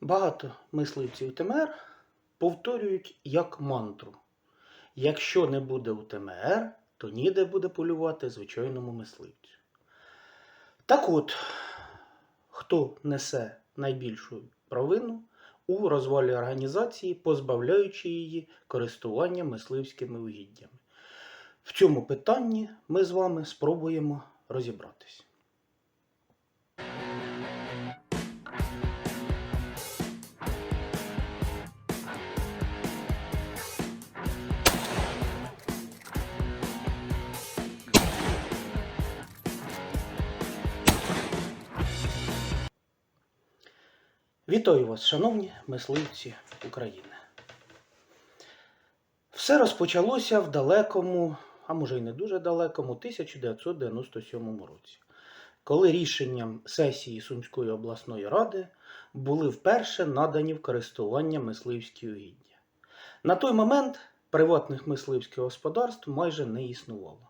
Багато мисливців ТМР повторюють як мантру. Якщо не буде УТМР, то ніде буде полювати звичайному мисливцю. Так от, хто несе найбільшу провину у розвалі організації, позбавляючи її користування мисливськими угіддями? В цьому питанні ми з вами спробуємо розібратись. Вітаю вас, шановні мисливці України. Все розпочалося в далекому, а може й не дуже далекому, 1997 році, коли рішенням сесії Сумської обласної ради були вперше надані в користування мисливські угіддя. На той момент приватних мисливських господарств майже не існувало.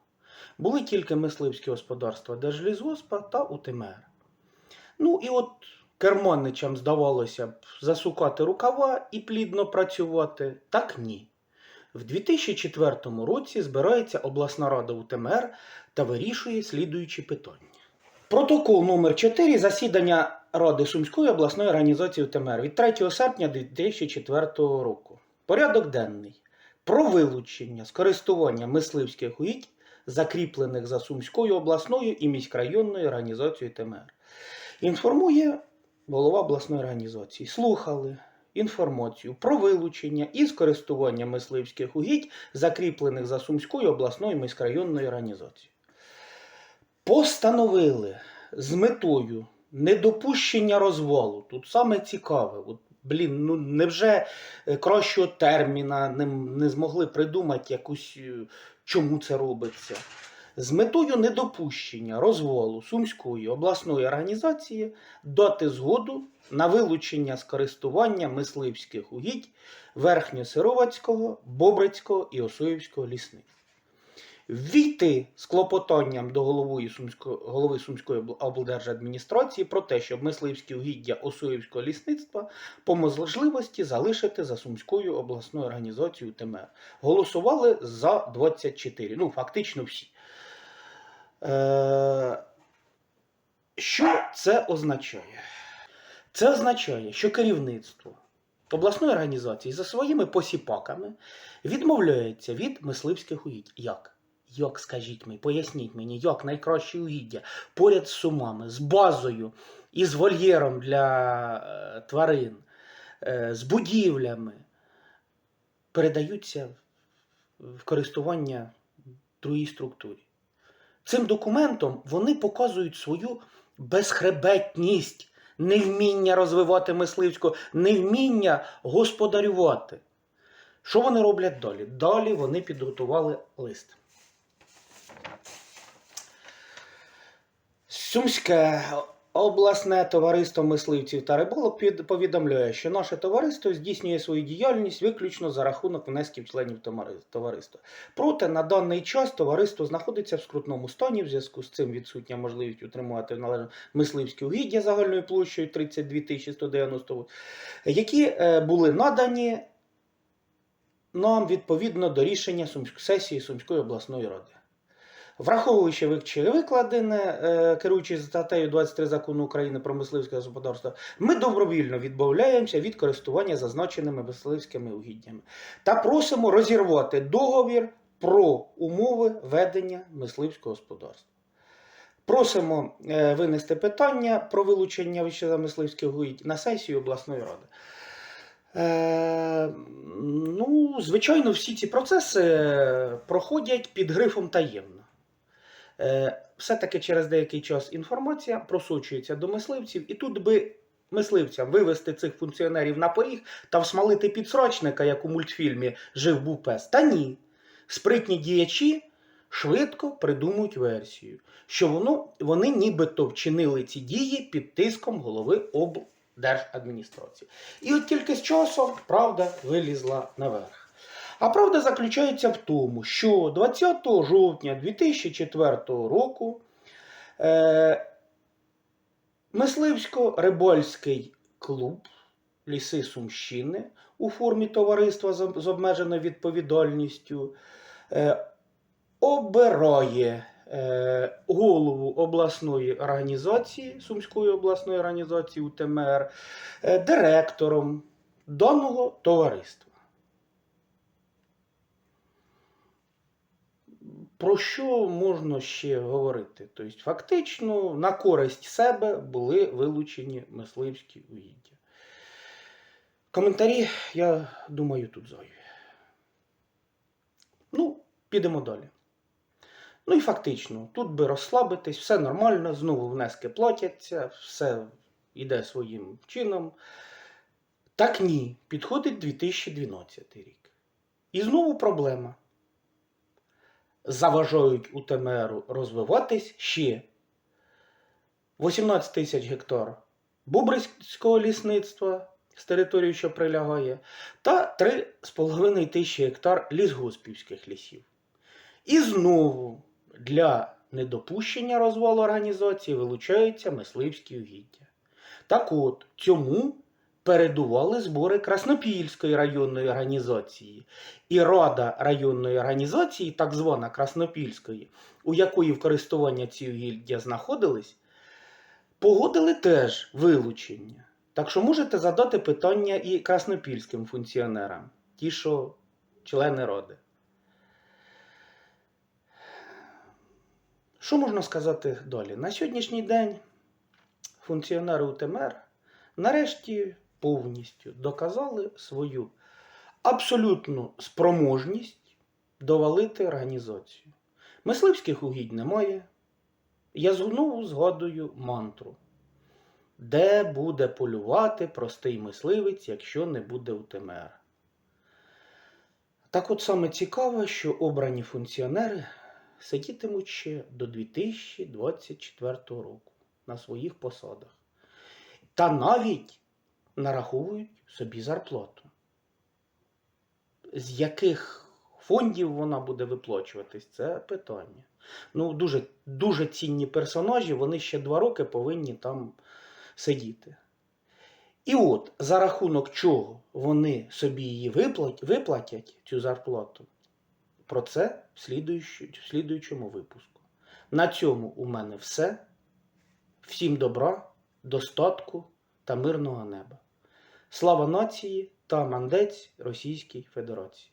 Були тільки мисливські господарства Держлізгоспа та УТМР. Ну і от керманничам здавалося б засукати рукава і плідно працювати, так ні. В 2004 році збирається обласна рада УТМР та вирішує слідуючі питання. Протокол номер 4 засідання Ради Сумської обласної організації УТМР від 3 серпня 2004 року. Порядок денний. Про вилучення з користування мисливських угідь, закріплених за Сумською обласною і міськрайонною організацією ТМР. Інформує голова обласної організації. Слухали інформацію про вилучення із користування мисливських угідь, закріплених за Сумською обласною міськрайонною організацією. Постановили з метою недопущення розвалу. Тут саме цікаве. От, блін, ну невже е, кращого терміна не, не змогли придумати якусь, е, чому це робиться? З метою недопущення розвалу Сумської обласної організації дати згоду на вилучення з користування мисливських угідь Верхньосировацького, Бобрицького і Осоївського лісництва. Війти з клопотанням до голови Сумської, голови Сумської облдержадміністрації про те, щоб мисливські угіддя Осоївського лісництва по можливості залишити за Сумською обласною організацією ТМР. Голосували за 24, ну фактично всі. Е, що це означає? Це означає, що керівництво обласної організації за своїми посіпаками відмовляється від мисливських угідь. Як? Як, скажіть мені, поясніть мені, як найкращі угіддя поряд з сумами, з базою і з вольєром для е, тварин, е, з будівлями передаються в користування другій структурі. Цим документом вони показують свою безхребетність, невміння розвивати мисливську, невміння господарювати. Що вони роблять далі? Далі вони підготували лист. Сумське обласне товариство мисливців та риболок повідомляє, що наше товариство здійснює свою діяльність виключно за рахунок внесків членів товариства. Проте на даний час товариство знаходиться в скрутному стані. В зв'язку з цим відсутня можливість утримувати належне мисливські угіддя загальною площею 32 190, які е, були надані нам відповідно до рішення сесії Сумської обласної ради. Враховуючи вище викладене, е, керуючись статтею 23 закону України про мисливське господарство, ми добровільно відмовляємося від користування зазначеними мисливськими угіддями та просимо розірвати договір про умови ведення мисливського господарства. Просимо е, винести питання про вилучення вище мисливських угідь на сесію обласної ради. Е, ну, звичайно, всі ці процеси е, проходять під грифом таємно. Е, все-таки через деякий час інформація просочується до мисливців, і тут би мисливцям вивести цих функціонерів на поріг та всмалити підсрочника, як у мультфільмі Жив був пес. Та ні. Спритні діячі швидко придумують версію, що воно, вони нібито вчинили ці дії під тиском голови облдержадміністрації. І от тільки з часом правда вилізла наверх. А правда заключається в тому, що 20 жовтня 2004 року е, мисливсько-рибальський клуб ліси Сумщини у формі товариства з обмеженою відповідальністю е, обирає е, голову обласної організації, Сумської обласної організації УТМР, е, директором даного товариства. Про що можна ще говорити? Тобто, фактично, на користь себе були вилучені мисливські угіддя. Коментарі, я думаю, тут зайві. Ну, підемо далі. Ну і фактично, тут би розслабитись, все нормально, знову внески платяться, все йде своїм чином. Так ні, підходить 2012 рік. І знову проблема. Заважають УТМРу розвиватись ще 18 тисяч гектар Бубрицького лісництва з території, що прилягає, та 3,5 тисячі гектар лісгоспівських лісів. І знову для недопущення розвалу організації вилучаються мисливські угіддя. Так от, цьому передували збори Краснопільської районної організації. І Рада районної організації, так звана Краснопільської, у якої в користування ці угіддя знаходились, погодили теж вилучення. Так що можете задати питання і краснопільським функціонерам, ті, що члени Ради. Що можна сказати далі? На сьогоднішній день функціонери УТМР нарешті повністю доказали свою абсолютну спроможність довалити організацію. Мисливських угідь немає. Я знову згадую мантру. Де буде полювати простий мисливець, якщо не буде УТМР? Так от саме цікаве, що обрані функціонери сидітимуть ще до 2024 року на своїх посадах. Та навіть нараховують собі зарплату. З яких фондів вона буде виплачуватись, це питання. Ну, дуже, дуже цінні персонажі, вони ще два роки повинні там сидіти. І от за рахунок чого вони собі її виплатять, виплатять цю зарплату, про це в слідуючу- в слідуючому випуску. На цьому у мене все. Всім добра, достатку та мирного неба. Слава нації та мандець Російській Федерації.